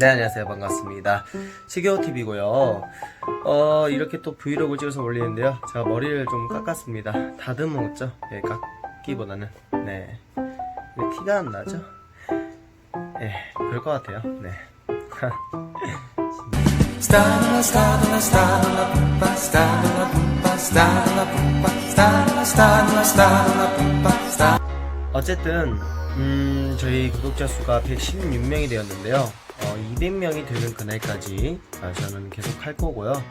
네, 안녕하세요. 반갑습니다. 치교TV고요. 어, 이렇게 또 브이로그 찍어서 올리는데요. 제가 머리를 좀 깎았습니다. 다듬었죠? 예, 깎기보다는. 네. 티가 안 나죠? 예, 그럴 것 같아요. 네. 어쨌든, 음, 저희 구독자 수가 116명이 되었는데요. 어, 200명이 되는 그날까지 아, 저는 계속 할 거고요.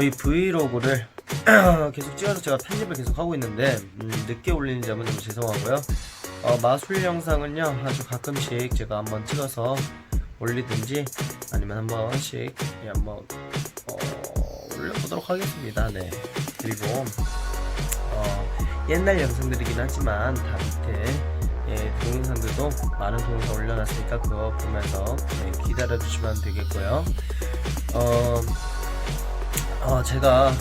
이 브이로그를 계속 찍어서 제가 편집을 계속 하고 있는데 음, 늦게 올리는 점은 좀 죄송하고요. 어, 마술 영상은요 아주 가끔씩 제가 한번 찍어서 올리든지 아니면 한 번씩 예, 한번 어, 올려보도록 하겠습니다. 네 그리고 어, 옛날 영상들이긴 하지만 다 밑에 예, 동영상들도 많은 동영상 올려놨으니까 그거 보면서 예, 기다려 주시면 되겠고요. 어, 어, 제가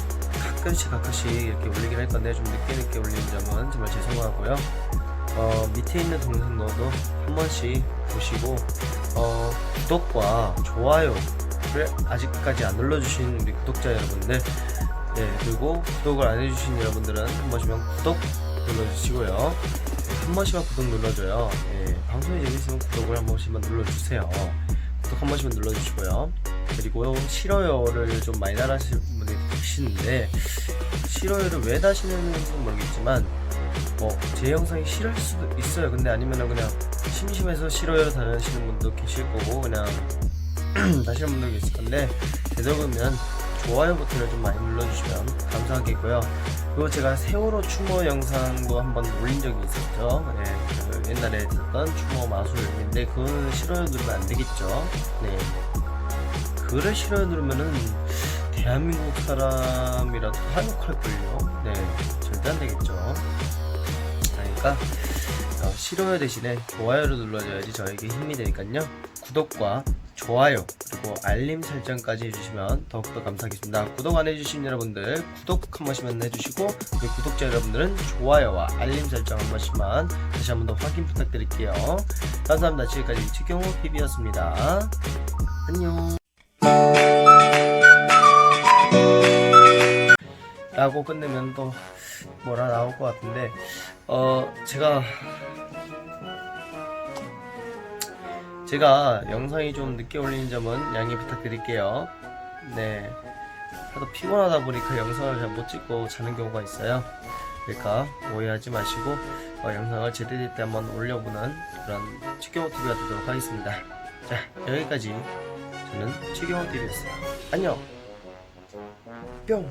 가끔씩 가끔씩 이렇게 올리긴 할 건데 좀 늦게 늦게 올리는 점은 정말 죄송하고요. 어, 밑에 있는 동영상도 한 번씩 보시고 어, 구독과 좋아요를 아직까지 안 눌러주신 우리 구독자 여러분들 네, 그리고 구독을 안 해주신 여러분들은 한 번씩만 구독 눌러주시고요. 네, 한 번씩만 구독 눌러줘요. 예, 방송이 재밌으면 구독을 한 번씩만 눌러주세요. 구독 한 번씩만 눌러주시고요. 그리고 싫어요를 좀 많이 달아주시는 분이 계시는데 싫어요를 왜 다시는지 모르겠지만 뭐 제 영상이 싫을 수도 있어요. 근데 아니면은 그냥 심심해서 싫어요 달아주시는 분도 계실 거고 그냥 다시는 분도 계실 건데 되도록이면 좋아요 버튼을 좀 많이 눌러주시면 감사하겠고요. 그리고 제가 세월호 추모 영상도 한번 올린 적이 있었죠. 네, 그 옛날에 듣던 추모 마술인데 그거는 싫어요 누르면 안 되겠죠. 네. 그를 싫어요 누르면은 대한민국 사람이라도 하욕할걸요. 네, 절대 안 되겠죠. 그러니까 어, 싫어요 대신에 좋아요를 눌러줘야지 저에게 힘이 되니까요. 구독과 좋아요 그리고 알림 설정까지 해주시면 더욱더 감사하겠습니다. 구독 안 해주신 여러분들 구독 한 번씩만 해주시고 우리 구독자 여러분들은 좋아요와 알림 설정 한 번씩만 다시 한 번 더 확인 부탁드릴게요. 감사합니다. 지금까지 치경호 TV였습니다. 안녕. 라고 끝내면 또 뭐라 나올 것 같은데 어 제가 제가 영상이 좀 늦게 올리는 점은 양해 부탁드릴게요. 네. 하도 피곤하다 보니까 영상을 잘 못 찍고 자는 경우가 있어요. 그러니까 오해하지 마시고 어, 영상을 제대로 때 한번 올려보는 그런 치경호 TV가 되도록 하겠습니다. 자 여기까지 저는 치경호 TV였어요 안녕! 뿅